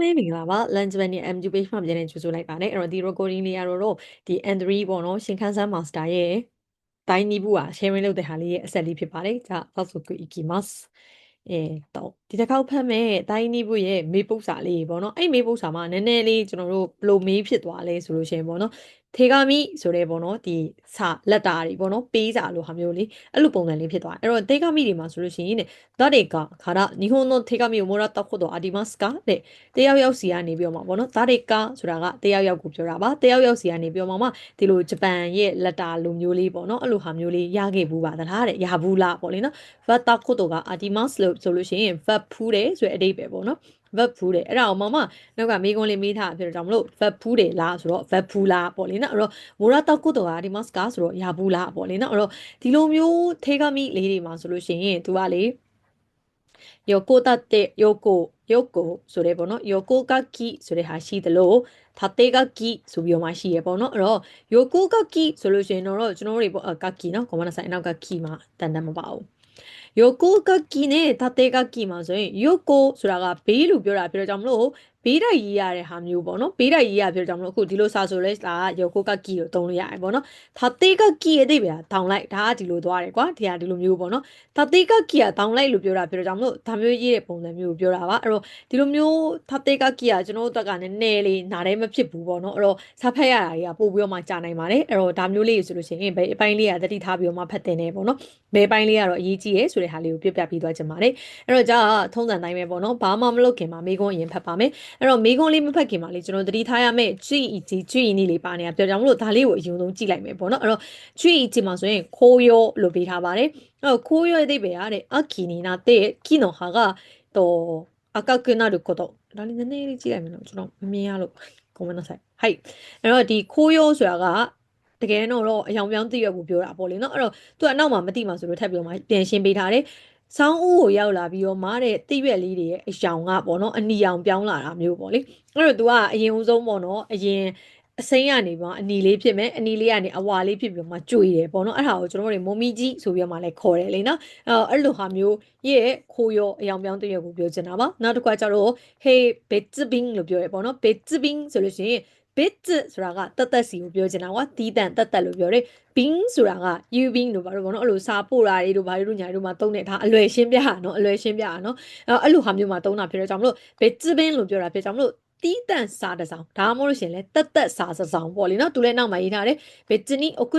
ပဲမင်္ဂလာပါ Lunch Bunny MG page မှာပြန်နေကြိုဆိုလိုက်ပါတယ်အဲ့တော့ဒီ recording လေးရတော့ဒီ N3 ပေါ့နော်ရှင်ခန်းဆန်း master ရဲ့တိုင်းနီးဘူးอ่ะ sharing လုပ်တဲ့ဟာလေးရဲ့အဆက်လေးဖြစ်ပါတယ်じゃあ早速いきますえーっとဒီတစ်ခေါက်ဖတ်မဲ့တိုင်းနီးဘူးရဲ့မေးပု္ပ္ပစာလေးပေါ့နော်အဲ့မေးပု္ပ္ပစာမှာနည်းနည်းလေးကျွန်တော်တို့ဘယ်လိုမေးဖြစ်သွားလဲဆိုလို့ရှိရင်ပေါ့နော် ထေဂာမိဆိုတဲ့ပေါ့နော်ဒီစာလက်တာတွေပေါ့နော်ပေးစာလိုဟာမျိုးလေးအဲ့လိုပုံစံလေးဖြစ်သွားအဲ့တော့ထေဂာမိတွေမှာဆိုလို့ရှိရင်ね誰かから日本の手紙をもらったことありますかတဲ့တယောက်ယောက်စီကနေပြောမှာပေါ့နော်誰かဆိုတာကတယောက်ယောက်ကိုပြောတာပါတယောက်ယောက်စီကနေပြောမှာမှဒီလိုဂျပန်ရဲ့လက်တာလိုမျိုးလေးပေါ့နော်အဲ့လိုဟာမျိုးလေးရခဲ့ဘူးပါသလားတဲ့ရဘူးလားပေါ့လေနော် vata ことがありますလို့ဆိုလို့ရှိရင် verb ဖူးတယ်ဆိုတဲ့အဓိပ္ပာယ်ပေါ့နော် verb ဖူးတယ်အဲ့ဒါအောင်မမနောက်ကမေးခွန်းလေးမေးထားဖြစ်တော့ကြောင့်မလို့ verb ဖူးတယ်လားဆိုတော့ verb ဖူးလားပေါ့လေနော်အဲ့တော့ morata ကိုတော့ဒီ mask ဆိုတော့ရဘူးလားပေါ့လေနော်အဲ့တော့ဒီလိုမျိုးထေကမိလေးတွေမှာဆိုလို့ရှိရင် तू ကလေယောကိုတတဲ့ယောကိုယောကိုဆိုတဲ့ပေါ့နော်ယောကိုကကီဆိုတဲ့ဟာရှိသလိုထတေကကီဆိုပြီးတော့မှရှိရပေါ့နော်အဲ့တော့ယောကိုကကီဆိုလို့ရှိရင်တော့ကျွန်တော်တို့တွေပေါ့ကကီနော်ကွန်မန်ဆိုင်အနောက်ကကီမှာတန်တန်မပါဘူး ယိုကိုကကီနဲ့တာတေကကီမှာဆိုရင်ယိုကိုဆိုတာကဘေးလို့ပြောတာဖြစ်တော့ကြောင့်မလို့ဘေးတိုက်ရေးရတဲ့ဟာမျိုးပေါ့နော်ဘေးတိုက်ရေးရပြောကြမလို့အခုဒီလိုစာဆိုလဲဒါကယောကိုကကီကိုတုံးလို့ရတယ်ပေါ့နော်ဒါတေကကီရဲ့အိပ်ပဲတောင်းလိုက်ဒါကဒီလိုသွားတယ်ကွာဒီဟာဒီလိုမျိုးပေါ့နော်ဒါတေကကီကတောင်းလိုက်လို့ပြောတာပြောကြမလို့ဒါမျိုးရေးတဲ့ပုံစံမျိုးကိုပြောတာပါအဲ့တော့ဒီလိုမျိုးဒါတေကကီကကျွန်တော်တို့တက်ကနည်းနည်းလေးနားထဲမဖြစ်ဘူးပေါ့နော်အဲ့တော့စာဖတ်ရတာတွေကပို့ပြီးတော့မှကြာနိုင်ပါတယ်အဲ့တော့ဒါမျိုးလေးဆိုလို့ရှိရင်ဘယ်အပိုင်းလေးကတတိထားပြီးတော့မှဖတ်တင်နေပေါ့နော်ဘယ်ပိုင်းလေးကတော့အရေးကြီးရဲဆိုတဲ့ဟာလေးကိုပြပြပြီးသွားချင်ပါတယ်အဲ့တော့ကြာထုံးစံတိုင်းပဲပေါ့နော်ဘာမှမလုပ်ခင်မှာမိကုန်းအရင်ဖတ်ပါမယ်အဲ့တော့မိကုန်းလေးမဖတ်ခင်မှာလေကျွန်တော်တတိထားရမယ့်ကြွီကြည့်ကြွီနီလေးပါနေတာပြောကြမလို့ဒါလေးကိုအရင်ဆုံးကြည့်လိုက်မယ်ပေါ့နော်အဲ့တော့ကြွီကြည့်မှာဆိုရင်ခိုးရောလို့ပေးထားပါတယ်အဲ့တော့ခိုးရောရဲ့အဓိပ္ပာယ်ကတဲ့အကီနီနာတဲ့ကီနိုဟာကတော့赤くなることဒါလေးနည်းနည်းလေးကြည့်လိုက်မယ်နော်ကျွန်တော်မမြင်ရလို့ごめんなさいはいအဲ့တော့ဒီခိုးရောဆိုတာကတကယ်တော့အယောင်ပြောင်းသိရဖို့ပြောတာပေါ့လေနော်အဲ့တော့သူကအနောက်မှာမသိမှဆိုလို့ထပ်ပြီးတော့မှပြန်ရှင်းပေးထားတယ် ဆောင်းဦးကိုရောက်လာပြီးတော့မားတဲ့တိရွက်လေးတွေရဲ့အယောင်ကပေါ့နော်အနီရောင်ပြောင်းလာတာမျိုးပေါ့လေအဲ့တော့ तू ကအရင်ဦးဆုံးပေါ့နော်အရင်အစိမ်းကနေပေါ့အနီလေးဖြစ်မယ်အနီလေးကနေအဝါလေးဖြစ်ပြီးမှကြွေတယ်ပေါ့နော်အဲ့ဒါကိုကျွန်တော်တို့မမီကြီးဆိုပြီးမှလည်းခေါ်တယ်လေနော်အဲ့အဲ့လိုဟာမျိုးရဲ့ခိုးရောအယောင်ပြောင်းတရွက်ကိုပြောချင်တာပါနောက်တစ်ခါကျတော့ hey bitsbing လို့ပြောရပေါ့နော် bitsbing ဆိုလို့ရှိရင် bit ဆိုတာကတက်တက်စီကိုပြောချင်တာကွာတီးတန်တက်တက်လို့ပြောတယ် bing ဆိုတာက you bing လို့ပါတော့ဗောနော်အဲ့လိုစာပို့တာတွေတို့ဘာတွေတို့ညာတွေတို့မှာသုံးနေတာအလွယ်ရှင်းပြတာနော်အလွယ်ရှင်းပြတာနော်အဲ့လိုဟာမျိုးမှာသုံးတာဖြစ်တော့ကြောင့်မလို့ bit bing လို့ပြောတာဖြစ်ကြောင့်မလို့တီးတန့်စာတစ်စောင်ဒါမှမဟုတ်လို့ရှင်လဲတက်တက်စာတစ်စောင်ပေါ့လေနော်သူလည်းနောက်မှာရေးထားတယ်ဘစ်ဂျနီအိုကွ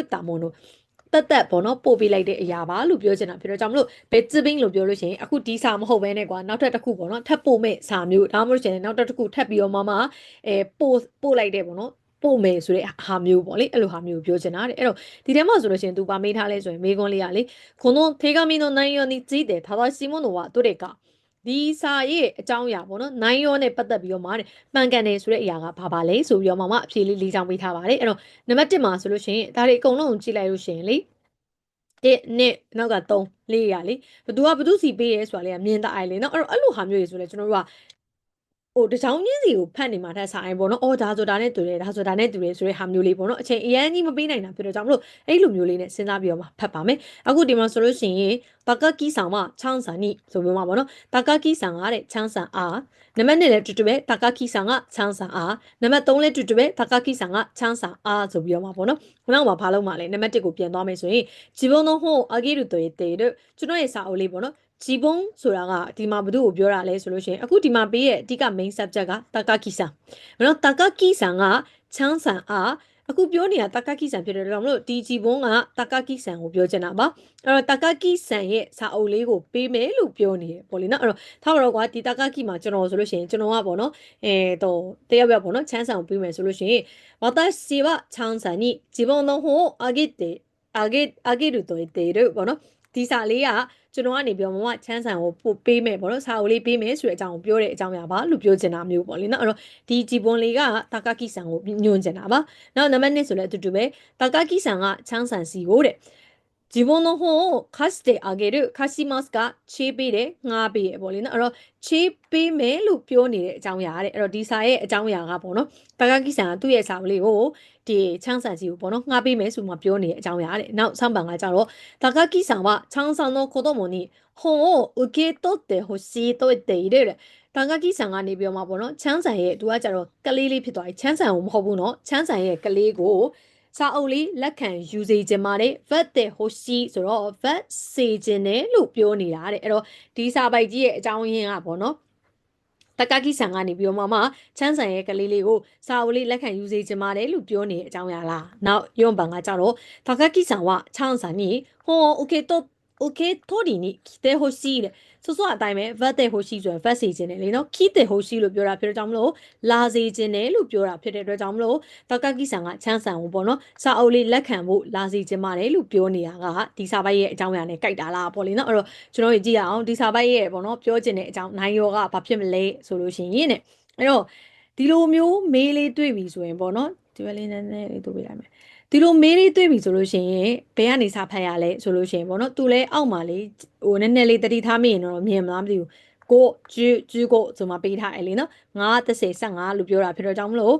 တက်တက်ပေါ့နော်ပို့ပေးလိုက်တဲ့အရာပါလို့ပြောချင်တာဖြစ်တော့ကြောင့်မလို့ဘယ်ချစ်ဘင်းလို့ပြောလို့ရှိရင်အခုဒီစာမဟုတ်ဘဲနဲ့ကွာနောက်ထပ်တစ်ခုပေါ့နော်ထပ်ပို့မဲ့စာမျိုးဒါမှမဟုတ်ရှင်နောက်ထပ်တစ်ခုထပ်ပြီးတော့မှမှအဲပို့ပို့လိုက်တဲ့ပေါ့နော်ပို့မယ်ဆိုတဲ့ဟာမျိုးပေါ့လေအဲ့လိုဟာမျိုးပြောချင်တာတဲ့အဲ့တော့ဒီထဲမှာဆိုလို့ရှိရင် तू ပါမေးထားလဲဆိုရင်မေးခွန်းလေးอ่ะလေခုံတော့ထေကမင်းတို့နိုင်ရောနီကြီးတယ်သာသာစီမွန်တို့ကတို့တဲ့က ဒီစာရဲ့အကြောင်းအရာပေါ့နော်နိုင်ရောနဲ့ပတ်သက်ပြီးတော့မှတဲ့မှန်ကန်တယ်ဆိုတဲ့အရာကဘာပါလဲဆိုပြီးတော့မှအဖြေလေးလေးချောင်းပေးထားပါတယ်အဲ့တော့နံပါတ်1မှာဆိုလို့ရှိရင်ဒါတွေအကုန်လုံးကြည့်လိုက်လို့ရှိရင်လေတစ်နှစ်နောက်က3လေးရလေဘသူကဘသူစီပေးရဲဆိုတာလေးကမြင်တအိုင်လေနော်အဲ့တော့အဲ့လိုဟာမျိုးတွေဆိုလဲကျွန်တော်တို့က ဟိုတချောင်းချင်းစီကိုဖတ်နေမှာထက်ဆိုင်ပေါ့နော်အော်ဒါဆိုတာနဲ့တူတယ်ဒါဆိုတာနဲ့တူတယ်ဆိုတဲ့ဟာမျိုးလေးပေါ့နော်အချိန်အရန်ကြီးမပေးနိုင်တာဖြစ်တော့ကြောင့်မလို့အဲ့လိုမျိုးလေးနဲ့စဉ်းစားပြီးတော့မှဖတ်ပါမယ်အခုဒီမှာဆိုလို့ရှိရင်တာကာကီဆန်မချောင်းဆန်နိဆိုပြီးမှပေါ့နော်တာကာကီဆန်ကတဲ့ချောင်းဆန်အားနံပါတ်1လည်းတူတူပဲတာကာကီဆန်ကချောင်းဆန်အားနံပါတ်3လည်းတူတူပဲတာကာကီဆန်ကချောင်းဆန်အားဆိုပြီးတော့မှပေါ့နော်ခဏမှဘာလို့မှလဲနံပါတ်1ကိုပြန်သွားမယ်ဆိုရင်ဂျီဘုံတော့ဟိုအဂီရူတိုရဲ့တေတို့ကျွန်တော်ရဲ့စာအုပ်လေးပေါ့နော် ဂျီဘုံဆိုတာကဒီမှာဘသူ့ကိုပြောတာလဲဆိုလို့ရှိရင်အခုဒီမှာပေးရဲ့အဓိက main subject ကတာကာကီဆန်မနော်တာကာကီဆန်ကချမ်းဆန်အားအခုပြောနေတာတာကာကီဆန်ဖြစ်တယ်တော့မလို့ဒီဂျီဘုံကတာကာကီဆန်ကိုပြောချင်တာပါအဲ့တော့တာကာကီဆန်ရဲ့စာအုပ်လေးကိုပေးမယ်လို့ပြောနေတယ်ပေါ့လေနော်အဲ့တော့ထားပါတော့ကွာဒီတာကာကီမှာကျွန်တော်ဆိုလို့ရှိရင်ကျွန်တော်ကပေါ့နော်အဲတော့တယောက်ယောက်ပေါ့နော်ချမ်းဆန်ကိုပေးမယ်ဆိုလို့ရှိရင်ဝါတာစီဝချမ်းဆန်နီဂျီဘုံတော့ဟိုအဂစ်တေအဂစ်အဂစ်တို့တေတေပေါ့နော် ဒီစာလေးကကျွန်တော်ကနေပြောမမချမ်းဆန်ကိုပို့ပေးမယ်ပေါ့နော်စာအုပ်လေးပေးမယ်ဆိုတဲ့အကြောင်းကိုပြောတဲ့အကြောင်းများပါလို့ပြောချင်တာမျိုးပေါ့လေနော်အဲ့တော့ဒီဂျီပွန်လေးကတာကာကီဆန်ကိုညွှန်ချင်တာပါနောက်နံပါတ်1ဆိုလည်းအတူတူပဲတာကာကီဆန်ကချမ်းဆန်စီကိုတဲ့ 自分の方を貸してあげる貸しますかချေးပေးတယ်ငှားပေးရပေါ့လေနော်အဲ့တော့ချေးပေးမယ်လို့ပြောနေတဲ့အကြောင်းအရာတဲ့အဲ့တော့ဒီစာရဲ့အကြောင်းအရာကပေါ့နော်တာကာကီဆန်ကသူ့ရဲ့စာလေးကို ဒီချန်းဆန်စီကိုပေါ့နော်ငှားပေးမယ်ဆိုမှပြောနေတဲ့အကြောင်းအရာတဲ့နောက်ဆောင်းပန်ကကြတော့တာကာကီဆန်はチャンさんの子供に本を受け取ってほしいと言っているတဲ့တာကာကီဆန်ကနေပြောမှာပေါ့နော်ချန်းဆန်ရဲ့သူကကြတော့ကလေးလေးဖြစ်သွားပြီချန်းဆန်ကိုမဟုတ်ဘူးနော်ချန်းဆန်ရဲ့ကလေးကိုစာအုပ်လေးလက်ခံယူစေခြင်းပါတယ် vet တဲ့ hoshi ဆိုတော့ vet စေခြင်းနဲ့လို့ပြောနေတာတဲ့အဲ့တော့ဒီစာပိုက်ကြီးရဲ့အကြောင်းရင်းကပေါ့နော် တကကီဆန်ကနေပြီးတော့မှချန်းဆန်ရဲ့ကလေးလေးကိုစာအုပ်လေးလက်ခံယူစေခြင်းပါတယ်လို့ပြောနေတဲ့အကြောင်းရလားနောက်ယွန်ဘန်ကကြတော့တကကီဆန်ကချန်းဆန်にဟော okay တော့โอเค ထိုဒီနီ来てほしいတဲ့ဆိုဆိုအတိုင်းပဲ vet တဲ့ hoshi ဆိုရင် vet စီခြင်းတယ်လေနော် key တဲ့ hoshi လို့ပြောတာဖြစ်တဲ့ကြောင့်မလို့လာစေခြင်းတယ်လို့ပြောတာဖြစ်တဲ့အတွက်ကြောင့်မလို့တကကီဆန်ကချမ်းဆန်ကိုပေါ့နော်စာအုပ်လေးလက်ခံဖို့လာစေခြင်းပါတယ်လို့ပြောနေတာကဒီစာပိုက်ရဲ့အကြောင်းအရာနဲ့ကြိုက်တာလားပေါ့လေနော်အဲ့တော့ကျွန်တော်တို့ကြည့်ရအောင်ဒီစာပိုက်ရဲ့ပေါ့နော်ပြောခြင်းတဲ့အကြောင်းနိုင်ရောကဘာဖြစ်မလဲဆိုလို့ရှိရင်တဲ့အဲ့တော့ဒီလိုမျိုးမေးလေးတွေ့ပြီဆိုရင်ပေါ့နော်ဒီဘက်လေးနည်းနည်းလေးတို့ပေးလိုက်မယ် ဒီလိုမေးလေးတွေ့ပြီဆိုလို့ရှိရင်ဘယ်ကနေစာဖတ်ရလဲဆိုလို့ရှိရင်ပေါ့နော်သူလဲအောက်မှာလေးဟိုနည်းနည်းလေးတတိထားမိရင်တော့မြင်မလားမသိဘူးကိုကျူကျူကိုဆိုမှပေးထားတယ်လေနော်930 15လို့ပြောတာဖြစ်တော့ကြောင့်မလို့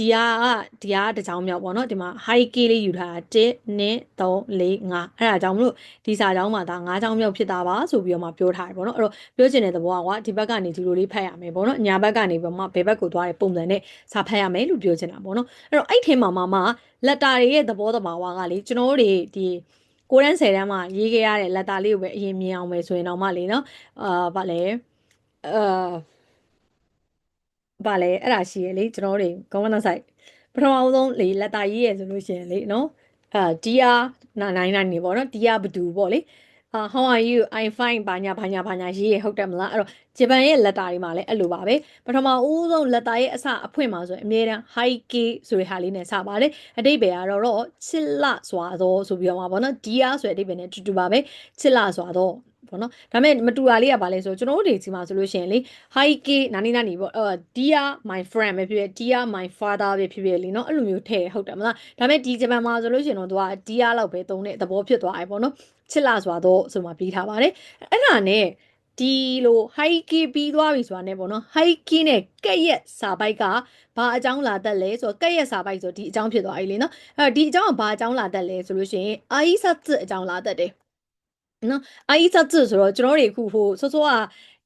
ဒီဟာကဒီဟာတစ်ကြောင်းမြောက်ပေါ့နော်ဒီမှာ high key လေးယူထားတာ1 2 3 4 5အဲ့ဒါကြောင့်မလို့ဒီစာကြောင်းမှာဒါ9ကြောင်းမြောက်ဖြစ်တာပါဆိုပြီးတော့မှပြောထားတယ်ပေါ့နော်အဲ့တော့ပြောချင်တဲ့သဘောကဒီဘက်ကနေဒီလိုလေးဖတ်ရမယ်ပေါ့နော်ညာဘက်ကနေပြီးမှဘယ်ဘက်ကိုသွားတဲ့ပုံစံနဲ့စာဖတ်ရမယ်လို့ပြောချင်တာပေါ့နော်အဲ့တော့အဲ့ထဲမှာမှမှလက်တာတွေရဲ့သဘောတဘာဝကလေကျွန်တော်တို့တွေဒီကိုရန်10တန်းမှာရေးခဲ့ရတဲ့လက်တာလေးကိုပဲအရင်မြင်အောင်ပဲဆိုရင်တော့မှလေနော်အာဗာလဲအာ ဗာလဲအဲ့ဒါရှိရလေကျွန်တော်တို့တွေ government site ပထမဆုံးလေလက်တာရေးရဆိုလို့ရှိရင်လေနော်အာ DR 999နေပေါ့နော် DR ဘဒူပေါ့လေအာ how are you i fine ဘာညာဘာညာဘာညာရေးရဟုတ်တယ်မလားအဲ့တော့ဂျပန်ရဲ့လက်တာတွေမှာလည်းအဲ့လိုပါပဲပထမဦးဆုံးလက်တာရဲ့အစအဖွင့်မှာဆိုရင်အမြဲတမ်း high key ဆိုတဲ့ဟာလေးနဲ့စပါတယ်အတိတ်ပဲကတော့တော့ချစ်လစွာသောဆိုပြီးတော့မှာပေါ့နော် DR ဆိုတဲ့အတိတ်ပဲနဲ့တူတူပါပဲချစ်လစွာသော ပေါ့နော်ဒါပေမဲ့မတူတာလေးကဘာလဲဆိုကျွန်တော်တို့တွေဒီမှာဆိုလို့ရှိရင်လေ high key နာနီနာနီပေါ့အော် dear my friend ပဲဖြစ်ဖြစ် dear my father ပဲဖြစ်ဖြစ်လीနော်အဲ့လိုမျိုးထည့်ဟုတ်တယ်မလားဒါပေမဲ့ဒီဂျပန်မှာဆိုလို့ရှိရင်တော့သူက dear လောက်ပဲသုံးတဲ့သဘောဖြစ်သွားတယ်ပေါ့နော်ချစ်လာစွာတော့ဆိုမှပြီးထားပါတယ်အဲ့ဒါနဲ့ဒီလို high key ပြီးသွားပြီဆိုတာ ਨੇ ပေါ့နော် high key နဲ့ကက်ရက်စာပိုက်ကဘာအကြောင်းလာတတ်လဲဆိုတော့ကက်ရက်စာပိုက်ဆိုဒီအကြောင်းဖြစ်သွားပြီလေနော်အဲ့ဒီအကြောင်းကဘာအကြောင်းလာတတ်လဲဆိုလို့ရှိရင်အာဤဆတ်အကြောင်းလာတတ်တယ် နော်အာဤစာ字ဆိုတော့ကျွန်တော်တွေအခုဟိုစောစောက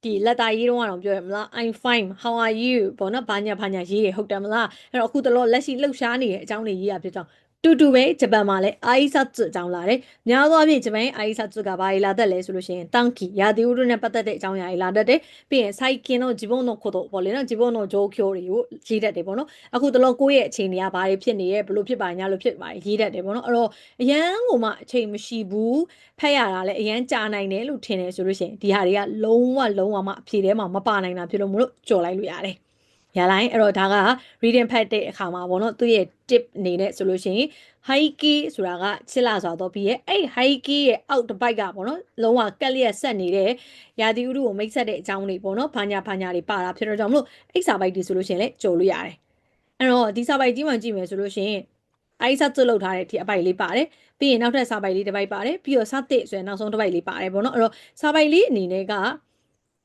ဒီလက်တာရေးတော့အောင်ပြောရမလား I'm fine how are you ပေါ့နော်ဘာညာဘာညာရေးရဟုတ်တယ်မလားအဲ့တော့အခုတလောလက်ရှိလှုပ်ရှားနေတဲ့အကြောင်းတွေရေးရဖြစ်တော့ တူတူပဲဂျပန်မှာလည်းအာအိဆာကျွတ်ကြောင်းလာတယ်။များသောအားဖြင့်ဂျပန်အာအိဆာကျွတ်ကဘာလာတတ်လဲဆိုလို့ရှိရင်တန်ကီရာသီဥတုနဲ့ပတ်သက်တဲ့အကြောင်းအရာတွေလာတတ်တယ်။ပြီးရင်စိုက်ကင်တော့ဂျီဘုံတော့ခုတော့ပေါ့လေနော်ဂျီဘုံတော့ဂျိုကျိုတွေကိုရေးတတ်တယ်ပေါ့နော်။အခုတလုံးကိုယ့်ရဲ့အချိန်တွေကဘာတွေဖြစ်နေရဲဘလို့ဖြစ်ပါညာလို့ဖြစ်ပါရေးတတ်တယ်ပေါ့နော်။အဲ့တော့အရန်ကိုမှအချိန်မရှိဘူးဖက်ရတာလည်းအရန်ကြာနိုင်တယ်လို့ထင်တယ်ဆိုလို့ရှိရင်ဒီဟာတွေကလုံးဝလုံးဝမှအဖြေထဲမှာမပါနိုင်တာဖြစ်လို့မလို့ကြော်လိုက်လို့ရတယ်။ ရလိုက်အဲ့တော့ဒါက reading ဖတ်တဲ့အခါမှာပေါ့နော်သူ့ရဲ့ tip အနေနဲ့ဆိုလို့ရှိရင် high key ဆိုတာကချစ်လာစွာတော့ပြီးရဲ့အဲ့ high key ရဲ့အောက်တစ်ပိုက်ကပေါ့နော်လုံးဝကက်လျက်ဆက်နေတဲ့ရာသီဥတုကိုမိတ်ဆက်တဲ့အကြောင်းတွေပေါ့နော်ဘာညာဘာညာတွေပါတာဖြစ်တော့ကြောင့်မလို့အိတ်စာပိုက်တွေဆိုလို့ရှိရင်လည်းကြိုလို့ရတယ်အဲ့တော့ဒီစာပိုက်ကြီးမှကြည့်မယ်ဆိုလို့ရှိရင်အိုက်ဆက်သွလုပ်ထားတဲ့အပိုက်လေးပါတယ်ပြီးရင်နောက်ထပ်စာပိုက်လေးတစ်ပိုက်ပါတယ်ပြီးတော့စတဲ့ဆိုရင်နောက်ဆုံးတစ်ပိုက်လေးပါတယ်ပေါ့နော်အဲ့တော့စာပိုက်လေးအနေနဲ့က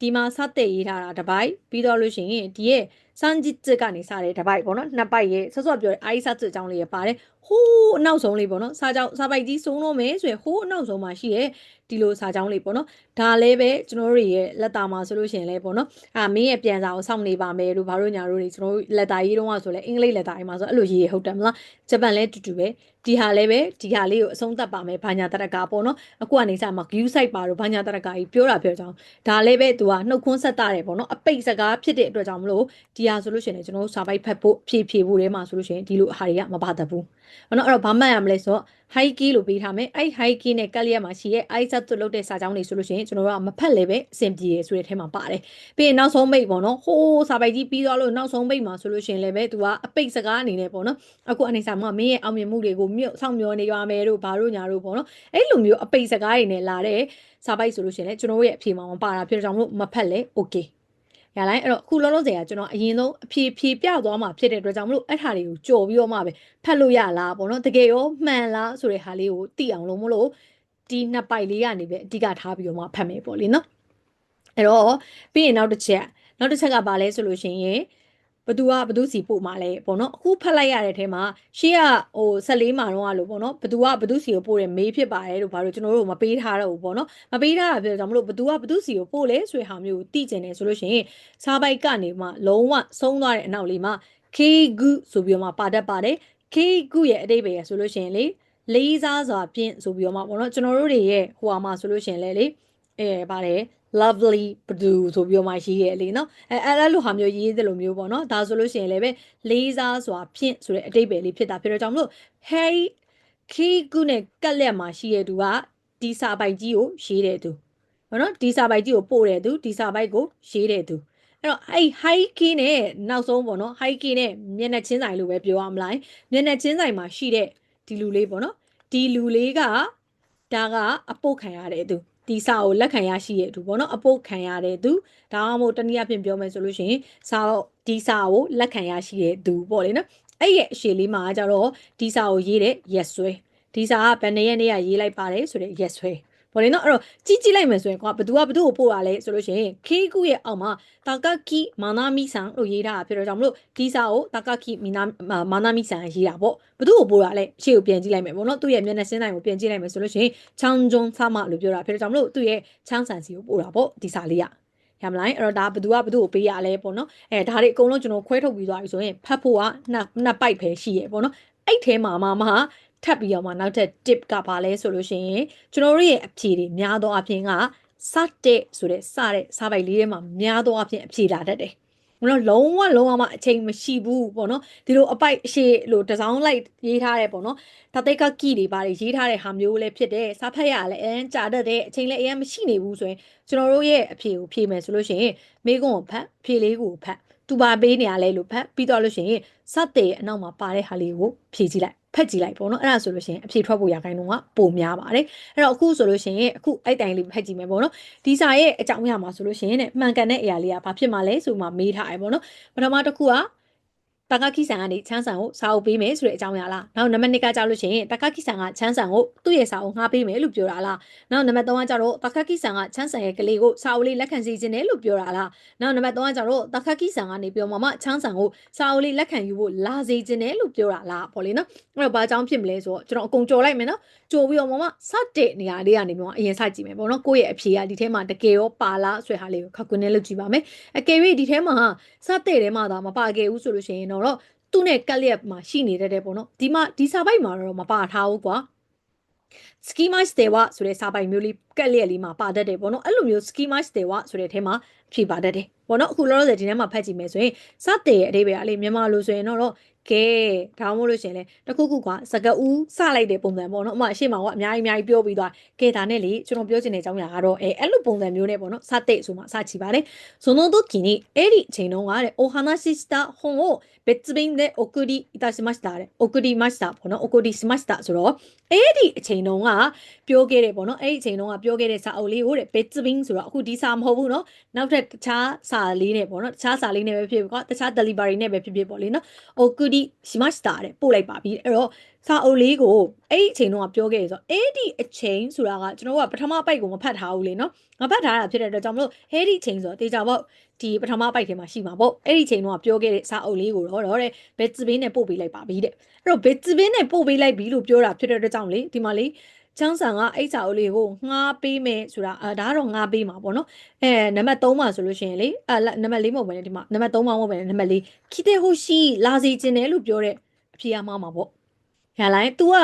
ဒီမှာစတဲ့ရေးထားတာတစ်ပိုက်ပြီးတော့လို့ရှိရင်ဒီရဲ့စမ်းကြည့်ချက်ကနေစတဲ့တစ်ပိုက်ပေါ့နော်နှစ်ပိုက်ရဲ့ဆော့ဆော့ပြောအိုက်ဆက်ချက်အကြောင်းလေးရပါတယ်ဟိုးအနောက်ဆုံးလေးပေါ့နော်စာကြောင်းစာပိုက်ကြီးဆုံးတော့မယ်ဆိုရင်ဟိုးအနောက်ဆုံးမှာရှိရဲ့ဒီလိုစာကြောင်းလေးပေါ့နော်ဒါလည်းပဲကျွန်တော်တို့ရဲ့လက်တာမှာဆိုလို့ရှိရင်လည်းပေါ့နော်အာမင်းရဲ့ပြန်စာကိုစောင့်နေပါမယ်လို့ဘာလို့ညာတို့တွေကျွန်တော်တို့လက်တာရေးတော့ဆိုလဲအင်္ဂလိပ်လက်တာရေးမှာဆိုအဲ့လိုရေးဟုတ်တယ်မလားဂျပန်လည်းတူတူပဲဒီဟာလည်းပဲဒီဟာလေးကိုအဆုံးသတ်ပါမယ်ဘာညာတရကပေါ့နော်အခုကနေစမှာ view site ပါတော့ဘာညာတရကကြီးပြောတာပြောကြအောင်ဒါလည်းပဲသူကနှုတ်ခွန်းဆက်တာတယ်ပေါ့နော်အပိတ်စကားဖြစ်တဲ့အတွက်ကြောင့်မလို့ဒီဟာဆိုလို့ရှိရင်ကျွန်တော်တို့စာပိုက်ဖတ်ဖို့ဖြည့်ဖြည့်ဖို့ထဲမှာဆိုလို့ရှိရင်ဒီလိုအဟာတွေကမပါတတ်ဘူး။နော်အဲ့တော့ဘာမှတ်ရမလဲဆိုတော့ high key လို့ပေးထားမယ်။အဲ့ high key နဲ့ကက်လျက်မှာရှိရဲ့ i set လုပ်တဲ့စာကြောင်းတွေဆိုလို့ရှိရင်ကျွန်တော်တို့ကမဖတ်လည်းပဲအဆင်ပြေရဆိုတဲ့ထဲမှာပါတယ်။ပြီးရင်နောက်ဆုံးမိတ်ပေါ့နော်။ဟိုးစာပိုက်ကြီးပြီးသွားလို့နောက်ဆုံးမိတ်မှာဆိုလို့ရှိရင်လည်းပဲသူကအပိတ်စကားအနေနဲ့ပေါ့နော်။အခုအနေစာမှာမင်းရဲ့အောင်မြင်မှုတွေကိုမြို့ဆောင်မျှော်နေရမယ်တို့ဘာတို့ညာတို့ပေါ့နော်။အဲ့လိုမျိုးအပိတ်စကားတွေနဲ့လာတဲ့စာပိုက်ဆိုလို့ရှိရင်လည်းကျွန်တော်ရဲ့အဖြေမှာမပါတာဖြစ်တဲ့ကြောင့်မို့မဖတ်လဲ okay ။ ရလိုက်အဲ့တော့အခုလောလောဆယ်ကကျွန်တော်အရင်ဆုံးအဖြေဖြေပြသွားမှာဖြစ်တဲ့အတွက်ကြောင့်မလို့အဲ့ဟာတွေကိုကြော်ပြီးတော့မှပဲဖတ်လို့ရလားပေါ့နော်တကယ်ရောမှန်လားဆိုတဲ့ဟာလေးကိုသိအောင်လို့မလို့ဒီနှစ်ပိုက်လေးကနေပဲအဓိကထားပြီးတော့မှဖတ်မယ်ပေါ့လေနော်အဲ့တော့ပြီးရင်နောက်တစ်ချက်နောက်တစ်ချက်ကဘာလဲဆိုလို့ရှိရင် ဘသူကဘသူစီပို့มาလဲပေါ့နော်အခုဖတ်လိုက်ရတဲ့ထဲမှာရှေ့ကဟို14မှာတော့လို့ပေါ့နော်ဘသူကဘသူစီကိုပို့တယ်မေးဖြစ်ပါတယ်လို့ဘာလို့ကျွန်တော်တို့မပေးထားတော့ဘူးပေါ့နော်မပေးထားတာဖြစ်တော့မလို့ဘသူကဘသူစီကိုပို့လဲဆိုတဲ့ဟာမျိုးကိုသိကျင်တယ်ဆိုလို့ရှိရင်စားပိုက်ကနေမှလုံးဝဆုံးသွားတဲ့အနောက်လေးမှာ K gu ဆိုပြီးတော့မှပါတတ်ပါတယ် K gu ရဲ့အတိတ်ပဲဆိုလို့ရှိရင်လေလေးစားစွာဖြင့်ဆိုပြီးတော့မှပေါ့နော်ကျွန်တော်တို့တွေရဲ့ဟိုဟာမှာဆိုလို့ရှိရင်လေလေအဲပါတယ် lovely ဘဒူဆိုပြီးတော့မှရေးရလေနော်အဲအဲ့လိုဟာမျိုးရေးတယ်လို့မျိုးပေါ့နော်ဒါဆိုလို့ရှိရင်လည်းပဲလေးစားစွာဖြင့်ဆိုတဲ့အတိတ်ပဲလေးဖြစ်တာဖြစ်တော့ကြောင့်မလို့ hey ခီကုနဲ့ကက်လက်မှာရှိရသူကဒီစာပိုက်ကြီးကိုရေးတဲ့သူဘာနော်ဒီစာပိုက်ကြီးကိုပို့တဲ့သူဒီစာပိုက်ကိုရေးတဲ့သူအဲ့တော့အဲ့ high key နဲ့နောက်ဆုံးပေါ့နော် high key နဲ့မျက်နှာချင်းဆိုင်လို့ပဲပြောရမလားမျက်နှာချင်းဆိုင်မှာရှိတဲ့ဒီလူလေးပေါ့နော်ဒီလူလေးကဒါကအပုတ်ခံရတဲ့သူ ဒီစာကိုလက်ခံရရှိတဲ့သူပေါ့နော်အပုတ်ခံရတဲ့သူဒါမှမဟုတ်တနည်းအားဖြင့်ပြောမယ်ဆိုလို့ရှိရင်စာဒီစာကိုလက်ခံရရှိတဲ့သူပေါ့လေနော်အဲ့ရဲ့အရှိလေးမှာကျတော့ဒီစာကိုရေးတဲ့ရက်ဆွဲဒီစာကဘယ်နှစ်ရက်နေ့ကရေးလိုက်ပါတယ်ဆိုတဲ့ရက်ဆွဲ ဘောလေနော်အဲ့တော့ကြီးကြီးလိုက်မယ်ဆိုရင်ကွာဘသူကဘသူ့ကိုပို့ရလဲဆိုလို့ရှိရင်ခေကုရဲ့အောက်မှာတာကကီမာနာမီဆန်လို့ရေးထားတာဖြစ်တော့ကြောင့်မလို့ဒီစာကိုတာကကီမီနာမာနာမီဆန်ရေးတာပေါ့ဘသူ့ကိုပို့ရလဲရှေ့ကိုပြန်ကြည့်လိုက်မယ်ပေါ့နော်သူ့ရဲ့မျက်နှာစင်းတိုင်းကိုပြန်ကြည့်လိုက်မယ်ဆိုလို့ရှိရင်ချောင်းကျုံဆမလို့ပြောတာဖြစ်တော့ကြောင့်မလို့သူ့ရဲ့ချောင်းဆန်စီကိုပို့တာပေါ့ဒီစာလေးကရမလားအဲ့တော့ဒါဘသူကဘသူ့ကိုပေးရလဲပေါ့နော်အဲဒါတွေအကုန်လုံးကျွန်တော်ခွဲထုတ်ပြီးသွားပြီဆိုရင်ဖတ်ဖို့ကနှစ်နှစ်ပိုက်ပဲရှိရပေါ့နော်အဲ့ထဲမှာမှမဟာ ထပ်ပြီးတော့မှနောက်ထပ် tip ကပါလဲဆိုလို့ရှိရင်ကျွန်တော်တို့ရဲ့အဖြေတွေများသောအားဖြင့်ကစတဲ့ဆိုတဲ့စတဲ့စားပိုက်လေးထဲမှာများသောအားဖြင့်အဖြေလာတတ်တယ်ဘလို့လုံးဝလုံးဝမှအချိန်မရှိဘူးပေါ့နော်ဒီလိုအပိုက်အရှိလို့တစောင်းလိုက်ရေးထားတယ်ပေါ့နော်တသိက်ကကီတွေပါတယ်ရေးထားတဲ့ဟာမျိုးလည်းဖြစ်တယ်စားဖက်ရလည်းအရင်ကြာတတ်တယ်အချိန်လည်းအရင်မရှိနေဘူးဆိုရင်ကျွန်တော်တို့ရဲ့အဖြေကိုဖြေမယ်ဆိုလို့ရှိရင်မိကုံကိုဖတ်ဖြေလေးကိုဖတ်သူပါပေးနေရလဲလို့ဖတ်ပြီးတော့လို့ရှိရင်စတဲ့အနောက်မှာပါတဲ့ဟာလေးကိုဖြေကြည့်လိုက် ဖက်ကြည့်လိုက်ပေါ့နော်အဲ့ဒါဆိုလို့ရှိရင်အဖြေထွက်ဖို့ရခိုင်တော့ကပိုများပါတယ်အဲ့တော့အခုဆိုလို့ရှိရင်အခုအဲ့တိုင်လေးဖက်ကြည့်မယ်ပေါ့နော်ဒီစာရဲ့အကြောင်းအရာမှာဆိုလို့ရှိရင်ねမှန်ကန်တဲ့အရာလေးကဘာဖြစ်မှာလဲဆိုမှမေးထားရပေါ့နော်ပထမတစ်ခုက တကခိဆန်ကနေချမ်းဆန်ကိုစာအုပ်ပေးမယ်ဆိုတဲ့အကြောင်းအရာလားနောက်နံပါတ်2ကကြောက်လို့ရှိရင်တကခိဆန်ကချမ်းဆန်ကိုသူ့ရဲ့စာအုပ်ငှားပေးမယ်လို့ပြောတာလားနောက်နံပါတ်3ကကြောက်တော့တကခိဆန်ကချမ်းဆန်ရဲ့ကလေးကိုစာအုပ်လေးလက်ခံစီခြင်းတယ်လို့ပြောတာလားနောက်နံပါတ်3ကကြောက်တော့တကခိဆန်ကနေပြောမှမှချမ်းဆန်ကိုစာအုပ်လေးလက်ခံယူဖို့လာစီခြင်းတယ်လို့ပြောတာလားပေါ့လေနော်အဲ့တော့ဘာကြောင့်ဖြစ်မလဲဆိုတော့ကျွန်တော်အကုန်ကြော်လိုက်မယ်နော်ကြော်ပြီးတော့မှမှစတဲ့နေရာလေးကနေပြီးတော့အရင်စကြည့်မယ်ပေါ့နော်ကိုယ့်ရဲ့အဖြေကဒီထဲမှာတကယ်ရောပါလားဆွဲဟာလေးကိုခက်ကွင်းနဲ့လုပ်ကြည့်ပါမယ်အကယ်၍ဒီထဲမှာစတဲ့ထဲမှာဒါမပါခဲ့ဘူးဆိုလို့ရှိရင်တော့ကတော့သူ့နဲ့ကက်လျက်မှာရှိနေတဲ့တဲ့ပေါ့နော်ဒီမှာဒီစာပိုက်မှာတော့မပါထားဘူးကွာ schemize dewa ဆိုတဲ့စာပိုက်မျိုးလေးကက်လျက်လေးမှာပါတတ်တယ်ပေါ့နော်အဲ့လိုမျိုး schemize dewa ဆိုတဲ့အထဲမှာဖြေပါတတ်တယ်ပေါ့နော်အခုလောလောဆယ်ဒီထဲမှာဖတ်ကြည့်မယ်ဆိုရင်စတဲ့ရဲ့အဓိပ္ပာယ်အလေးမြန်မာလိုဆိုရင်တော့ကဲဒါမှမဟုတ်လို့ရှင်လဲတခုခုကစကဦးစလိုက်တဲ့ပုံစံပေါ့နော်အမအရှိမကအများကြီးအများကြီးပြောပြီးသွားကဲဒါနဲ့လေကျွန်တော်ပြောချင်တဲ့အကြောင်းအရာကတော့အဲအဲ့လိုပုံစံမျိုးနဲ့ပေါ့နော်စတဲ့ဆိုမှစချီပါတယ်ဇွန်တို့ကင်းနေအဲ့ဒီအချိန်တုန်းကတဲ့ Ohana sister hon ကို 別便で送りいたしましたတဲ့送りましたပေါ့နော်送りしましたဆိုတော့အဲ့ဒီအချိန်တုန်းကပြောခဲ့တယ်ပေါ့နော်အဲ့ဒီအချိန်တုန်းကပြောခဲ့တဲ့စာအုပ်လေးကိုတဲ့別便ဆိုတော့အခုဒီစာမဟုတ်ဘူးနော်နောက်ထပ်တခြားစာလေးနဲ့ပေါ့နော်တခြားစာလေးနဲ့ပဲဖြစ်ဖြစ်ကွာတခြား delivery နဲ့ပဲဖြစ်ဖြစ်ပေါ့လေနော်送りしましたတဲ့ပို့လိုက်ပါပြီအဲ့တော့ စာအုပ်လေးကိုအဲ့ဒီအချိန်တုန်းကပြောခဲ့ရဆိုအဲ့ဒီအချိန်ဆိုတာကကျွန်တော်ကပထမပိုက်ကိုမဖတ်ထားဘူးလေနော်မဖတ်ထားတာဖြစ်တဲ့အတွက်ကြောင့်မလို့ဟဲဒီအချိန်ဆိုတော့တေချာပေါ့ဒီပထမပိုက်ထဲမှာရှိမှာပေါ့အဲ့ဒီအချိန်တုန်းကပြောခဲ့တဲ့စာအုပ်လေးကိုတော့တော့တဲ့ဘက်စ်ဘင်းနဲ့ပို့ပေးလိုက်ပါပြီတဲ့အဲ့တော့ဘက်စ်ဘင်းနဲ့ပို့ပေးလိုက်ပြီလို့ပြောတာဖြစ်တဲ့အတွက်ကြောင့်လေဒီမှာလေချန်းဆန်ကအိတ်စာအုပ်လေးကိုငှားပေးမယ်ဆိုတာအဲဒါကတော့ငှားပေးမှာပေါ့နော်အဲနံပါတ်3မှာဆိုလို့ရှိရင်လေအဲနံပါတ်4မဟုတ်ဘဲနဲ့ဒီမှာနံပါတ်3မှာမဟုတ်ဘဲနဲ့နံပါတ်4ခီတေဟိုရှိလာစီခြင်းတယ်လို့ပြောတဲ့အဖြေအမှားမှာပေါ့ ရလိုက် तू က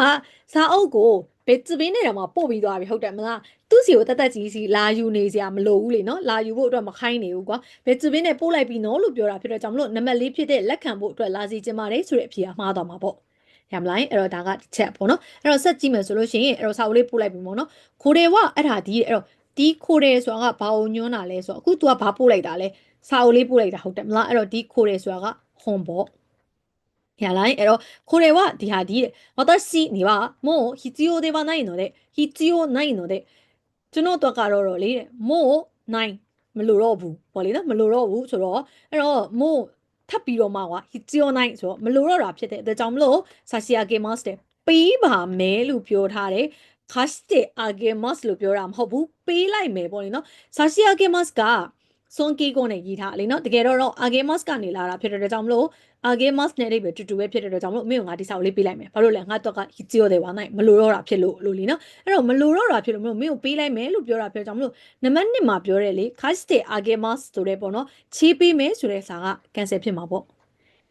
စာအုပ်ကိုဘယ်စပင်းနဲ့တော့မှပို့ပြီးသွားပြီဟုတ်တယ်မလားသူ့စီကိုတက်တက်ကြီးစီလာယူနေစရာမလိုဘူးလေနော်လာယူဖို့အတွက်မခိုင်းနေဘူးကွာဘယ်စပင်းနဲ့ပို့လိုက်ပြီးနော်လို့ပြောတာဖြစ်တော့ကြောင့်မလို့နံပါတ်၄ဖြစ်တဲ့လက်ခံဖို့အတွက်လာစီကျင်ပါတယ်ဆိုတဲ့အဖြေအမှားသွားမှာပေါ့ရမလားအဲ့တော့ဒါကတစ်ချက်ပေါ့နော်အဲ့တော့ဆက်ကြည့်မယ်ဆိုလို့ရှိရင်အဲ့တော့စာအုပ်လေးပို့လိုက်ပြီပေါ့နော်ခိုတယ်ဝအဲ့ဒါဒီအဲ့တော့ဒီခိုတယ်ဆိုတာကဘာကိုညွှန်းတာလဲဆိုတော့အခု तू ကဘာပို့လိုက်တာလဲစာအုပ်လေးပို့လိုက်တာဟုတ်တယ်မလားအဲ့တော့ဒီခိုတယ်ဆိုတာကဟွန်ပေါ့ やらいえろ、これはディハディで、私にはもう必要ではないので、必要ないので、ကျွန်တော်တို့ကတော့လေမို့နိုင်မလို့တော့ဘူးပေါ့လေနော်မလို့တော့ဘူးဆိုတော့အဲ့တော့မို့ထပ်ပြီးတော့မှကွာ 必要ないဆိုတော့မလို့တော့တာဖြစ်တဲ့အတွက်ကြောင့်မလို့ Sashia Game Master ပေးပါမယ်လို့ပြောထားတယ် 貸してあげますလို့ပြောတာမဟုတ်ဘူးပေးလိုက်မယ်ပေါ့လေနော်差し上げますကစွန်ကီကိုနဲ့ရေးထားလေနော်တကယ်တော့အာဂေမတ်ကနေလာတာဖြစ်တဲ့အတွက်ကြောင့်မလို့ အာဂေမတ်နဲ့အိပဲတူတူပဲဖြစ်တဲ့အတွက်ကြောင့်မလို့အမေကငါဒီစာကိုလေးပေးလိုက်မယ်ဘာလို့လဲငါတော့ကဟီဂျီယိုတွေဝါနိုင်မလိုတော့တာဖြစ်လို့လို့လीနော်အဲ့တော့မလိုတော့တာဖြစ်လို့မလို့မင်းကိုပေးလိုက်မယ်လို့ပြောတာဖြစ်ကြောင့်မလို့နံပါတ်1မှာပြောတယ်လေ cash တဲ့အာဂေမတ်ဆိုတဲ့ပေါ့နော်ချေးပေးမယ်ဆိုတဲ့စာက cancel ဖြစ်မှာပေါ့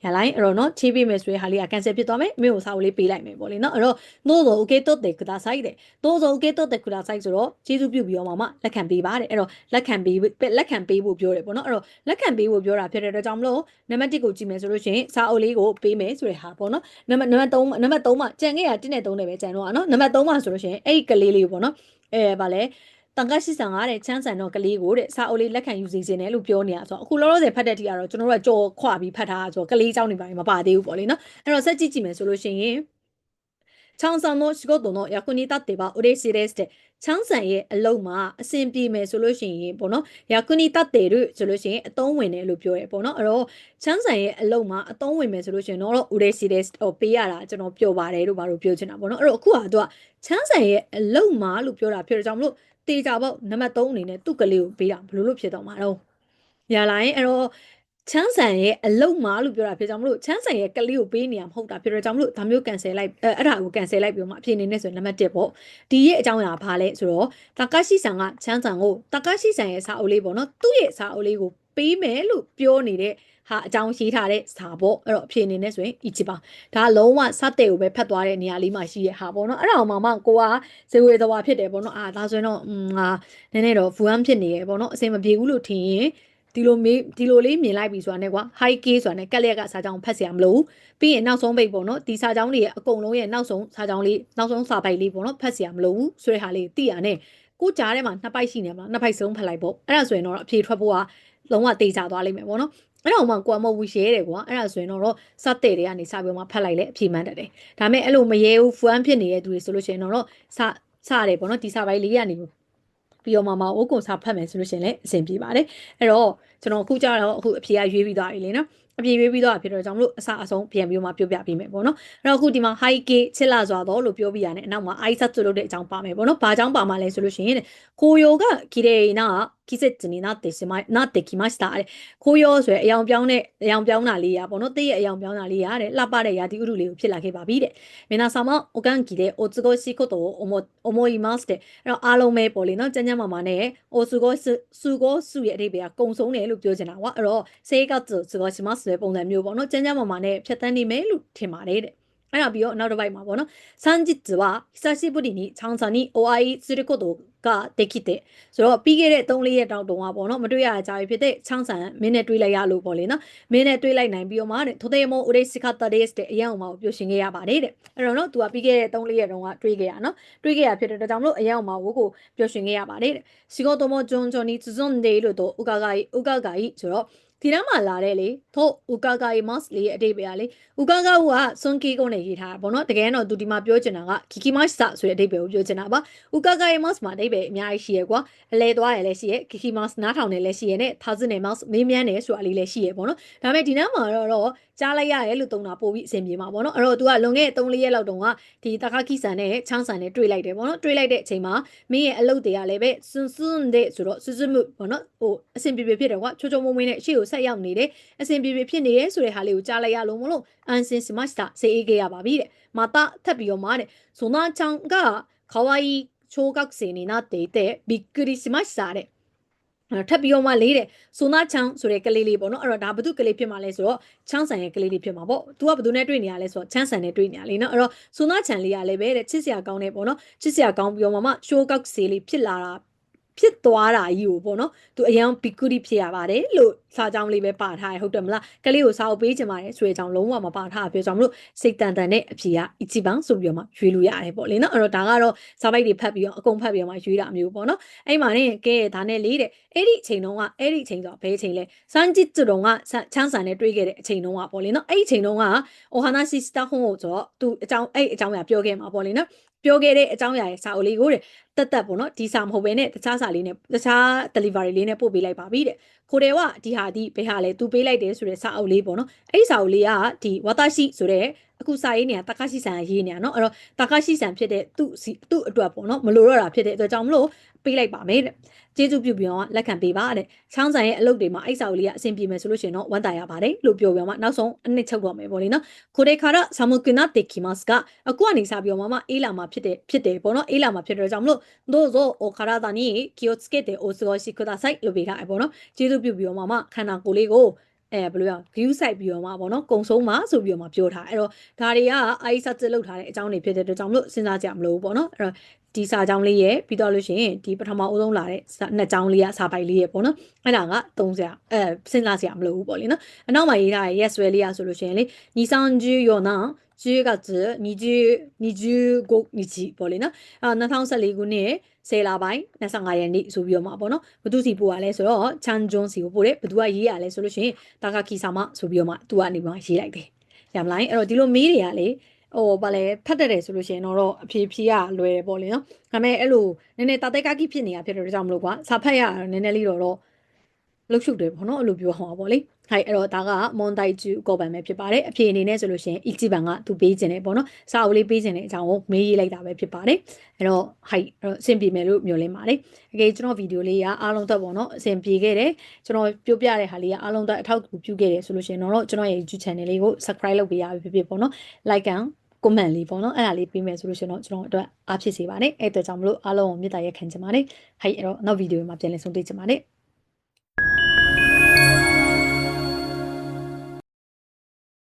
ရလိုင်းအဲ့တော့နော်ချေးပေးမယ်ဆိုရဟာလေးက cancel ဖြစ်သွားမယ်အမေကိုစာအုပ်လေးပေးလိုက်မယ်ပေါ့လေနော်အဲ့တော့သို့သော okay တော့တယ်ကဒါဆိုင်တယ်သို့သော okay တော့တယ်ကဒါဆိုင်ဆိုတော့ကျေးဇူးပြုပြီးတော့မှမလက်ခံပေးပါတယ်အဲ့တော့လက်ခံပေးလက်ခံပေးဖို့ပြောတယ်ပေါ့နော်အဲ့တော့လက်ခံပေးဖို့ပြောတာဖြစ်တဲ့အတွက်ကြောင့်မလို့နံပါတ်1ကိုကြည့်မယ်ဆိုလို့ရှိရင်စာအုပ်လေးကိုပေးမယ်ဆိုတဲ့ဟာပေါ့နော်နံပါတ်နံပါတ်3နံပါတ်3မှာကြံခဲ့ရ1နဲ့3နဲ့ပဲကြံတော့อ่ะနော်နံပါတ်3မှာဆိုလို့ရှိရင်အဲ့ဒီကလေးလေးပေါ့နော်အဲဗာလဲ တန်ကရှိဆန်ကတဲ့ချမ်းဆန်တော့ကလေးကိုတဲ့စာအုပ်လေးလက်ခံယူစီခြင်းတယ်လို့ပြောနေတာဆိုတော့အခုလောလောဆယ်ဖတ်တဲ့တီကတော့ကျွန်တော်တို့ကကြော်ခွပြီးဖတ်ထားတာဆိုတော့ကလေးเจ้าနေပါမပါသေးဘူးပေါ့လေနော်အဲ့တော့ဆက်ကြည့်ကြည့်မယ်ဆိုလို့ရှိရင်ချောင်းဆန်の仕事の役に立ってば嬉しいですတဲ့ချမ်းဆန်ရဲ့အလုံးမှာအဆင်ပြေမယ်ဆိုလို့ရှိရင်ပေါ့နော်役に立ってるဆိုလို့ရှိရင်အသုံးဝင်တယ်လို့ပြောရဲပေါ့နော်အဲ့တော့ချမ်းဆန်ရဲ့အလုံးမှာအသုံးဝင်မယ်ဆိုလို့ရှိရင်တော့嬉しいですဟိုပေးရတာကျွန်တော်ပြောပါတယ်လို့ဘာလို့ပြောချင်တာပေါ့နော်အဲ့တော့အခုကသူကချမ်းဆန်ရဲ့အလုံးမှာလို့ပြောတာဖြစ်တော့ကြောင့်မလို့ တေချာပေါ့နံပါတ်3အနေနဲ့သူ့ကလေးကိုပေးတာဘယ်လိုလုပ်ဖြစ်တော့မှာတော့ရလာရင်အဲ့တော့ချမ်းဆန်ရဲ့အလုတ်မာလို့ပြောတာဖြစ်ကြောင့်မလို့ချမ်းဆန်ရဲ့ကလေးကိုပေးနေရမဟုတ်တာဖြစ်တော့ကြောင့်မလို့ဒါမျိုး cancel လိုက်အဲအဲ့ဒါကို cancel လိုက်ပြီးတော့မှအဖြေနေနဲ့ဆိုရင်နံပါတ်1ပေါ့ဒီရဲ့အကြောင်းအရာဘာလဲဆိုတော့တာကာရှိဆန်ကချမ်းဆန်ကိုတာကာရှိဆန်ရဲ့စာအုပ်လေးပေါ့နော်သူ့ရဲ့စာအုပ်လေးကိုပေးမယ်လို့ပြောနေတဲ့ ဟာအကြောင်းရေးထားတဲ့စာပေါ့အဲ့တော့အဖြေအနေနဲ့ဆိုရင်အီချီပါဒါလုံးဝစတဲ့ကိုပဲဖတ်သွားတဲ့နေရာလေးမှာရှိတဲ့ဟာပေါ့နော်အဲ့ဒါမှမှကိုကဇေဝေသဝါဖြစ်တယ်ပေါ့နော်အာဒါဆိုရင်တော့ငါနည်းနည်းတော့ဖူအမ်ဖြစ်နေရပေါ့နော်အစင်မပြေဘူးလို့ထင်ရင်ဒီလိုမေးဒီလိုလေးမြင်လိုက်ပြီဆိုတာနဲ့ကွာ high key ဆိုတာနဲ့ကက်လျက်ကစာကြောင်းဖတ်เสียမလို့ပြီးရင်နောက်ဆုံးပိတ်ပေါ့နော်ဒီစာကြောင်းတွေရဲ့အကုန်လုံးရဲ့နောက်ဆုံးစာကြောင်းလေးနောက်ဆုံးစာပိုက်လေးပေါ့နော်ဖတ်เสียမလို့ဆိုတဲ့ဟာလေးသိရနဲ့ကိုကြားထဲမှာနှစ်ပိုက်ရှိနေမှာနှစ်ပိုက်စလုံးဖတ်လိုက်ပေါ့အဲ့ဒါဆိုရင်တော့အဖြေထွက်ဖို့ကလုံးဝတေချာသွားလိမ့်မယ်ပေါ့နော် အဲ့တော့မှကိုကမဟုတ်ဘူးရဲတယ်ကွာအဲ့ဒါဆိုရင်တော့စတဲ့တွေကနေစပြီးမှဖတ်လိုက်လဲအပြေမှန်းတတ်တယ်ဒါမဲ့အဲ့လိုမရဲဘူးဖန်ဖြစ်နေတဲ့သူတွေဆိုလို့ရှိရင်တော့စစတယ်ပေါ့နော်ဒီစာပိုင်းလေးကနေပြီးတော့မှမအိုးကုံစာဖတ်မယ်ဆိုလို့ရှိရင်လည်းအဆင်ပြေပါတယ်အဲ့တော့ကျွန်တော်အခုကြတော့အခုအဖြေကရွေးပြီးသွားပြီလေနော်အပြေရွေးပြီးတော့ဖြစ်တော့ကြောင့်မလို့အစအဆုံးပြန်ပြီးတော့မှပြောပြပေးမယ်ပေါ့နော်အဲ့တော့အခုဒီမှာ high k ချစ်လာစွာတော့လို့ပြောပြရတယ်အနောက်မှာ i set ဆိုလို့တဲ့အကြောင်းပါမယ်ပေါ့နော်ဘာကြောင့်ပါမှာလဲဆိုလို့ရှိရင်ကိုယိုကဂီရေနာက 季節になってしまいなってきましたတဲ့ခိုးရောဆိုရယ်အယောင်ပြောင်းတဲ့အယောင်ပြောင်းတာလေးရပေါ့နော်တည့်ရဲ့အယောင်ပြောင်းတာလေးရတဲ့လှပတဲ့ရာသီဥတုလေးကိုဖြစ်လာခဲ့ပါပြီတဲ့မင်းသားဆောင်မおかんきでお過ごしことを思思いますတဲ့အဲ့တော့အားလုံးပဲပေါ့လေနော်ကျန်းကျန်းမာမာနဲ့お過ごしစုကိုစုရဲ့အဓိပ္ပာယ်ကကုံဆုံးတယ်လို့ပြောချင်တာကွာအဲ့တော့စေကတ်စုကိုしますဆိုတဲ့ပုံစံမျိုးပေါ့နော်ကျန်းကျန်းမာမာနဲ့ဖြတ်တန်းနေမယ်လို့ထင်ပါတယ်တဲ့အဲ့ဒါပြီးတော့နောက်တစ်ပိုက်မှာပေါ့နော်စန်ဂျစ်は久しぶりにチャンさんにお会いすること ကတက်ခိတဲ့ဆိုတော့ပြီးခဲ့တဲ့3-4ရက်တောင်တုံကပေါ့နော်မတွေ့ရကြပြီဖြစ်တဲ့ချောင်းဆန်မင်းနဲ့တွေ့လိုက်ရလို့ပေါ့လေနော်မင်းနဲ့တွေ့လိုက်နိုင်ပြီးတော့မှတဲ့ထိုတဲ့မောဥဒိစိခတဒေ့စ်တဲ့အရန်အောင်မှာပြုရှင်ခဲ့ရပါတယ်တဲ့အဲ့တော့နော်သူကပြီးခဲ့တဲ့3-4ရက်တုံကတွေ့ခဲ့ရနော်တွေ့ခဲ့ရဖြစ်တဲ့ဒါကြောင့်မလို့အရန်အောင်မှာဝိုးကိုပြုရှင်ခဲ့ရပါတယ်တဲ့စီကောတော်မဂျွန်ဂျွန်နီဇွန်ဒေလို့တော့ဥကကကြီးဥကကကြီးဆိုတော့ဒီတန်းမှာလာတဲ့လေထို့ဥကကရီမော့စ်လေးရဲ့အတိတ်ပဲကလေဥကကကဆွန်ကီကုန်းနဲ့ရေးထားတာပေါ့နော်တကယ်တော့သူဒီမှာပြောချင်တာကခီကီမတ်စာဆိုတဲ့အတိတ်ပဲကိုပြောချင်တာပါဥကကရီမော့စ်မှာအတိတ်ပဲပဲအများကြီးရှိရကွာအလဲသွားတယ်လည်းရှိရခီခီမောက်စ်နားထောင်တယ်လည်းရှိရနဲ့1000နဲ့ mouse မေးမြန်းတယ်ဆိုတာလေးလည်းရှိရပေါ့နော်ဒါပေမဲ့ဒီနောက်မှာတော့ကြားလိုက်ရတယ်လို့သုံးတာပို့ပြီးအဆင်ပြေမှာပေါ့နော်အဲ့တော့ तू ကလွန်ခဲ့3-4ရက်လောက်တုန်းကဒီတခါခိဆန်နဲ့ချောင်းဆန်နဲ့တွေ့လိုက်တယ်ပေါ့နော်တွေ့လိုက်တဲ့အချိန်မှာမင်းရဲ့အလုပ်တွေကလည်းပဲစွန်းစွန်းတဲ့ဆိုတော့စွစွမှုပေါ့နော်ဟိုအဆင်ပြေပြေဖြစ်တယ်ကွာချိုးချိုးမွေးမွေးနဲ့ရှေ့ကိုဆက်ရောက်နေတယ်အဆင်ပြေပြေဖြစ်နေတယ်ဆိုတဲ့ဟာလေးကိုကြားလိုက်ရလို့မလို့အန်စင်စမတ်တာစေအေးခဲ့ရပါပြီတဲ့မာတာထပ်ပြီးတော့မာတဲ့ဇွန်သားချောင်းကခဝါကြီး 小学生になっていてびっくりしましたတဲ့ထပ်ပြီးတော့မှလေးတဲ့ဆိုနာချောင်းဆိုတဲ့ကလေးလေးပေါ့နော်အဲ့တော့ဒါဘု து ကလေးဖြစ်မှာလဲဆိုတော့ချောင်းဆန်ရဲ့ကလေးလေးဖြစ်မှာပေါ့။ तू ကဘယ်သူနဲ့တွေ့နေရလဲဆိုတော့ချမ်းဆန်နဲ့တွေ့နေရလေနော်။အဲ့တော့ဆိုနာချန်လေးကလည်းပဲတဲ့ချစ်စရာကောင်းနေပေါ့နော်။ချစ်စရာကောင်းပြီးတော့မှရှိုးကောက်စေးလေးဖြစ်လာတာ ဖြစ်သွားတာကြီးကိုပေါ့နော်သူအရန်ဘီကူရီဖြစ်ရပါတယ်လို့စာကြောင်းလေးပဲပါထားရဟုတ်တယ်မလားကလေးကိုစာအုပ်ပေးချင်ပါတယ်ဆိုတဲ့အကြောင်းလုံးဝမပါထားပြောကြောင့်မလို့စိတ်တန်တန်နဲ့အဖြေကအီချီပန်ဆိုပြီးတော့မှရွေးလို့ရတယ်ပေါ့လေနော်အဲ့တော့ဒါကတော့စာပိုက်တွေဖတ်ပြီးတော့အကုန်ဖတ်ပြီးတော့မှရွေးတာမျိုးပေါ့နော်အဲ့မှာねကဲဒါနဲ့လေးတဲ့အဲ့ဒီအချိန်တုန်းကအဲ့ဒီအချိန်ဆိုဘယ်အချိန်လဲစန်ဂျစ်တုန်းကချန်းဆန်နဲ့တွေးခဲ့တဲ့အချိန်တုန်းကပေါ့လေနော်အဲ့ဒီအချိန်တုန်းကအိုဟာနာစီစတာဟွန်ကိုဆိုတော့သူအကြောင်းအဲ့အကြောင်းအရာပြောခဲ့မှာပေါ့လေနော်ပြောခဲ့တဲ့အကြောင်းအရာရဲ့စာအုပ်လေးကိုတဲ့ တက်တက်ပေါ့နော်ဒီစာမဟုတ်ဘဲနဲ့တခြားစာလေးနဲ့တခြား delivery လေးနဲ့ပို့ပေးလိုက်ပါပြီတဲ့ခိုတယ်ကဒီဟာဒီဘယ်ဟာလဲသူပေးလိုက်တယ်ဆိုတဲ့စာအုပ်လေးပေါ့နော်အဲ့ဒီစာအုပ်လေးကဒီဝါတာရှိဆိုတဲ့အခုစာရေးနေတာတကာရှိဆန်ရေးနေတာเนาะအဲ့တော့တကာရှိဆန်ဖြစ်တဲ့သူ့စီသူ့အတွက်ပေါ့နော်မလိုတော့တာဖြစ်တဲ့အတွက်ကြောင့်မလို့ပေးလိုက်ပါမယ်တဲ့ကျေးဇူးပြုပြီးတော့လက်ခံပေးပါတဲ့ချောင်းဆိုင်ရဲ့အလုပ်တွေမှာအိတ်စာအုပ်လေးကအဆင်ပြေမယ်ဆိုလို့ရှိရင်တော့ဝန်တာရပါတယ်လို့ပြောပြမှာနောက်ဆုံးအနှစ်ချုပ်တော့မယ်ပေါ့လေနော်ခိုတယ်ခါရဆာမကွနာတေကီမတ်ကအခုကနေစပြီးတော့မမအေးလာမှာဖြစ်တဲ့ဖြစ်တယ်ပေါ့နော်အေးလာမှာဖြစ်တဲ့ကြောင့်မလို့ どうぞお体に気をつけてお過ごしくださいလို့ပေးထားတယ်ပေါ့နော်ကျေးဇူးပြုပြီးတော့မမခန္ဓာကိုယ်လေးကိုအဲဘယ်လိုရ view site ပြီးတော့မှပေါ့နော်ကုံဆုံးမှာဆိုပြီးတော့မှပြောထားအဲ့တော့ဒါတွေကအိုက်ဆက်လောက်ထားတဲ့အကြောင်းတွေဖြစ်တဲ့အတွက်ကြောင့်မလို့စဉ်းစားကြမလို့ပေါ့နော်အဲ့တော့ဒီစာကြောင်းလေးရဲ့ပြီးတော့လို့ရှိရင်ဒီပထမအဦးဆုံးလာတဲ့နှစ်ကြောင်းလေးကစာပိုက်လေးရဲ့ပေါ့နော်အဲ့ဒါကသုံးစရာအဲစဉ်းစားစရာမလိုဘူးပေါ့လေနော်အနောက်မှာရေးထားတဲ့ yes ဆွဲလေးရဆိုလို့ရှိရင်လေညီဆောင်ကျူယောနာ 10月20 25日ပေါ့လေနော်အဲ2014ခုနှစ်10လပိုင်း25ရက်နေ့ဆိုပြီးတော့မှာပေါ့နော်ဘသူစီပို့ရလဲဆိုတော့ချန်ဂျွန်စီကိုပို့တယ်ဘသူကရေးရလဲဆိုလို့ရှိရင်တာကာကီဆာမဆိုပြီးတော့မှသူကနေမှရေးလိုက်တယ်ရမလားအဲ့တော့ဒီလိုမေးတွေကလေဟိုဗာလဲဖတ်တတ်တယ်ဆိုလို့ရှိရင်တော့အဖြေဖြေရလွယ်တယ်ပေါ့လေနော်ဒါပေမဲ့အဲ့လိုနည်းနည်းတာတဲကာကီဖြစ်နေတာဖြစ်တဲ့ကြောင့်မလို့ကွာစာဖတ်ရတာနည်းနည်းလေးတော့တော့ လှုပ်ရှုပ်တယ်ပေါ့နော်အဲ့လိုပြောဟောပါပေါ့လေဟိုက်အဲ့တော့ဒါကမွန်တိုင်ကျူကောပန်ပဲဖြစ်ပါတယ်အဖြေအနေနဲ့ဆိုလို့ရှိရင်အီဂျီဘန်ကသူပေးခြင်းတယ်ပေါ့နော်စာအုပ်လေးပေးခြင်းတဲ့အကြောင်းကိုမေးရေးလိုက်တာပဲဖြစ်ပါတယ်အဲ့တော့ဟိုက်အဲ့တော့အဆင်ပြေမယ်လို့မျှော်လင့်ပါတယ်အကယ်ကျွန်တော်ဗီဒီယိုလေးကအားလုံးသက်ပေါ့နော်အဆင်ပြေခဲ့တယ်ကျွန်တော်ပြောပြတဲ့ဟာလေးကအားလုံးသက်အထောက်အကူပြုခဲ့တယ်ဆိုလို့ရှိရင်တော့ကျွန်တော်ရဲ့ YouTube channel လေးကို subscribe လုပ်ပေးရပြီဖြစ်ဖြစ်ပေါ့နော် like and comment လေးပေါ့နော်အဲ့ဒါလေးပေးမယ်ဆိုလို့ရှိရင်တော့ကျွန်တော်အတွက်အားဖြစ်စေပါနဲ့အဲ့အတွက်ကြောင့်မလို့အားလုံးကိုမေတ္တာရက်ခံချင်ပါတယ်ဟိုက်အဲ့တော့နောက်ဗီဒီယိုမှာပြန်လည်ဆုံတွေ့ချင်ပါတယ်